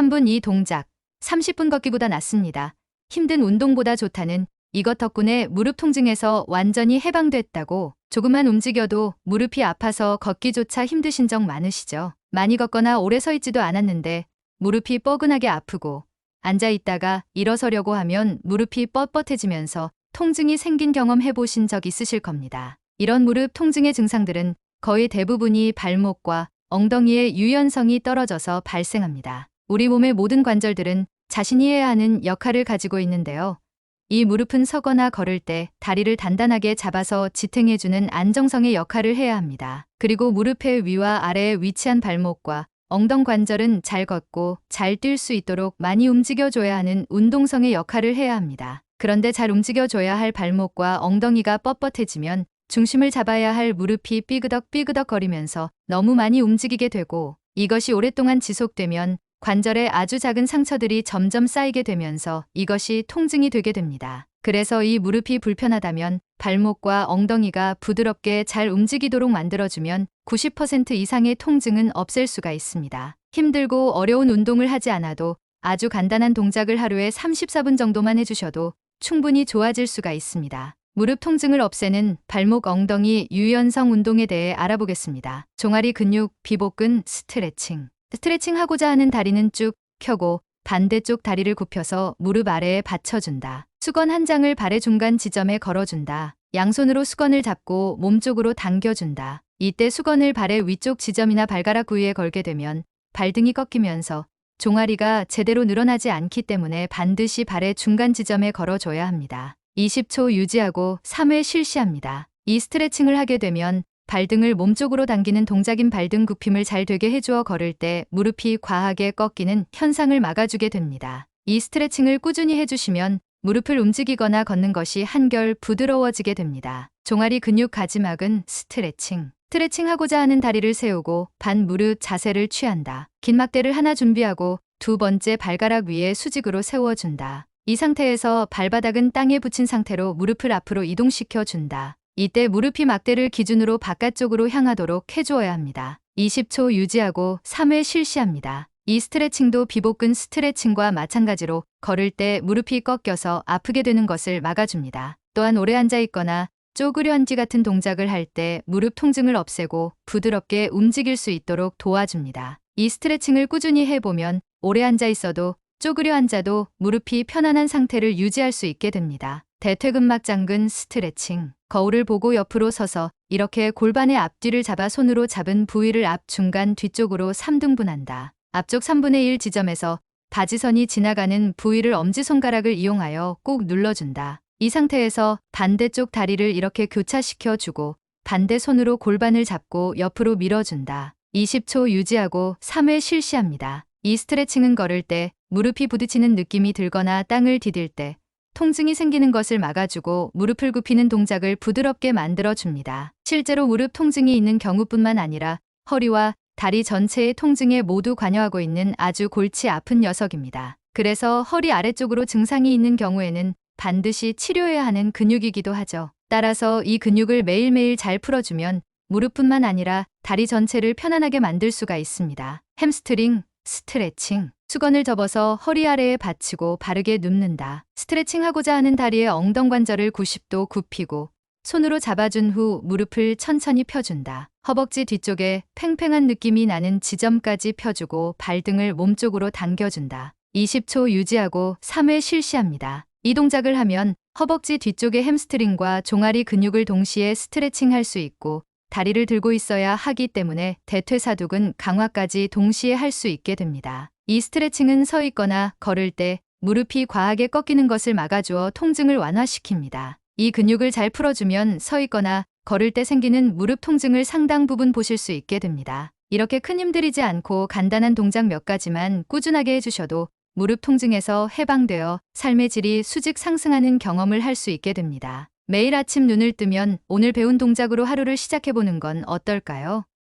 3분 이 동작. 30분 걷기보다 낫습니다. 힘든 운동보다 좋다는 이것 덕분에 무릎 통증에서 완전히 해방됐다고 조금만 움직여도 무릎이 아파서 걷기조차 힘드신 적 많으시죠? 많이 걷거나 오래 서 있지도 않았는데 무릎이 뻐근하게 아프고 앉아 있다가 일어서려고 하면 무릎이 뻣뻣해지면서 통증이 생긴 경험 해보신 적 있으실 겁니다. 이런 무릎 통증의 증상들은 거의 대부분이 발목과 엉덩이의 유연성이 떨어져서 발생합니다. 우리 몸의 모든 관절들은 자신이 해야 하는 역할을 가지고 있는데요. 이 무릎은 서거나 걸을 때 다리를 단단하게 잡아서 지탱해주는 안정성의 역할을 해야 합니다. 그리고 무릎의 위와 아래에 위치한 발목과 엉덩 관절은 잘 걷고 잘 뛸 수 있도록 많이 움직여줘야 하는 운동성의 역할을 해야 합니다. 그런데 잘 움직여줘야 할 발목과 엉덩이가 뻣뻣해지면 중심을 잡아야 할 무릎이 삐그덕삐그덕 거리면서 너무 많이 움직이게 되고 이것이 오랫동안 지속되면 관절에 아주 작은 상처들이 점점 쌓이게 되면서 이것이 통증이 되게 됩니다. 그래서 이 무릎이 불편하다면 발목과 엉덩이가 부드럽게 잘 움직이도록 만들어주면 90% 이상의 통증은 없앨 수가 있습니다. 힘들고 어려운 운동을 하지 않아도 아주 간단한 동작을 하루에 34분 정도만 해주셔도 충분히 좋아질 수가 있습니다. 무릎 통증을 없애는 발목 엉덩이 유연성 운동에 대해 알아보겠습니다. 종아리 근육, 비복근, 스트레칭. 스트레칭 하고자 하는 다리는 쭉 펴고 반대쪽 다리를 굽혀서 무릎 아래에 받쳐준다. 수건 한 장을 발의 중간 지점에 걸어준다. 양손으로 수건을 잡고 몸 쪽으로 당겨준다. 이때 수건을 발의 위쪽 지점이나 발가락 부위에 걸게 되면 발등이 꺾이면서 종아리가 제대로 늘어나지 않기 때문에 반드시 발의 중간 지점에 걸어줘야 합니다. 20초 유지하고 3회 실시합니다. 이 스트레칭을 하게 되면 발등을 몸쪽으로 당기는 동작인 발등 굽힘을 잘 되게 해주어 걸을 때 무릎이 과하게 꺾이는 현상을 막아주게 됩니다. 이 스트레칭을 꾸준히 해주시면 무릎을 움직이거나 걷는 것이 한결 부드러워지게 됩니다. 종아리 근육 가지막은 스트레칭. 스트레칭 하고자 하는 다리를 세우고 반 무릎 자세를 취한다. 긴 막대를 하나 준비하고 두 번째 발가락 위에 수직으로 세워준다. 이 상태에서 발바닥은 땅에 붙인 상태로 무릎을 앞으로 이동시켜 준다. 이때 무릎이 막대를 기준으로 바깥쪽으로 향하도록 해주어야 합니다. 20초 유지하고 3회 실시합니다. 이 스트레칭도 비복근 스트레칭과 마찬가지로 걸을 때 무릎이 꺾여서 아프게 되는 것을 막아줍니다. 또한 오래 앉아 있거나 쪼그려 앉기 같은 동작을 할 때 무릎 통증을 없애고 부드럽게 움직일 수 있도록 도와줍니다. 이 스트레칭을 꾸준히 해보면 오래 앉아 있어도 쪼그려 앉아도 무릎이 편안한 상태를 유지할 수 있게 됩니다. 대퇴근막 장근 스트레칭. 거울을 보고 옆으로 서서 이렇게 골반의 앞뒤를 잡아 손으로 잡은 부위를 앞 중간 뒤쪽으로 3등분한다. 앞쪽 3분의 1 지점에서 바지선이 지나가는 부위를 엄지손가락을 이용하여 꼭 눌러준다. 이 상태에서 반대쪽 다리를 이렇게 교차시켜 주고 반대 손으로 골반을 잡고 옆으로 밀어준다. 20초 유지하고 3회 실시합니다. 이 스트레칭은 걸을 때 무릎이 부딪히는 느낌이 들거나 땅을 디딜 때 통증이 생기는 것을 막아주고 무릎을 굽히는 동작을 부드럽게 만들어줍니다. 실제로 무릎 통증이 있는 경우뿐만 아니라 허리와 다리 전체의 통증에 모두 관여하고 있는 아주 골치 아픈 녀석입니다. 그래서 허리 아래쪽으로 증상이 있는 경우에는 반드시 치료해야 하는 근육이기도 하죠. 따라서 이 근육을 매일매일 잘 풀어주면 무릎뿐만 아니라 다리 전체를 편안하게 만들 수가 있습니다. 햄스트링, 스트레칭, 수건을 접어서 허리 아래에 받치고 바르게 눕는다. 스트레칭 하고자 하는 다리의 엉덩 관절을 90도 굽히고 손으로 잡아준 후 무릎을 천천히 펴준다. 허벅지 뒤쪽에 팽팽한 느낌이 나는 지점까지 펴주고 발등을 몸쪽으로 당겨준다. 20초 유지하고 3회 실시합니다. 이 동작을 하면 허벅지 뒤쪽의 햄스트링과 종아리 근육을 동시에 스트레칭 할 수 있고 다리를 들고 있어야 하기 때문에 대퇴사두근 강화까지 동시에 할 수 있게 됩니다. 이 스트레칭은 서 있거나 걸을 때 무릎이 과하게 꺾이는 것을 막아주어 통증을 완화시킵니다. 이 근육을 잘 풀어주면 서 있거나 걸을 때 생기는 무릎 통증을 상당 부분 보실 수 있게 됩니다. 이렇게 큰 힘 들이지 않고 간단한 동작 몇 가지만 꾸준하게 해주셔도 무릎 통증에서 해방되어 삶의 질이 수직 상승하는 경험을 할 수 있게 됩니다. 매일 아침 눈을 뜨면 오늘 배운 동작으로 하루를 시작해보는 건 어떨까요?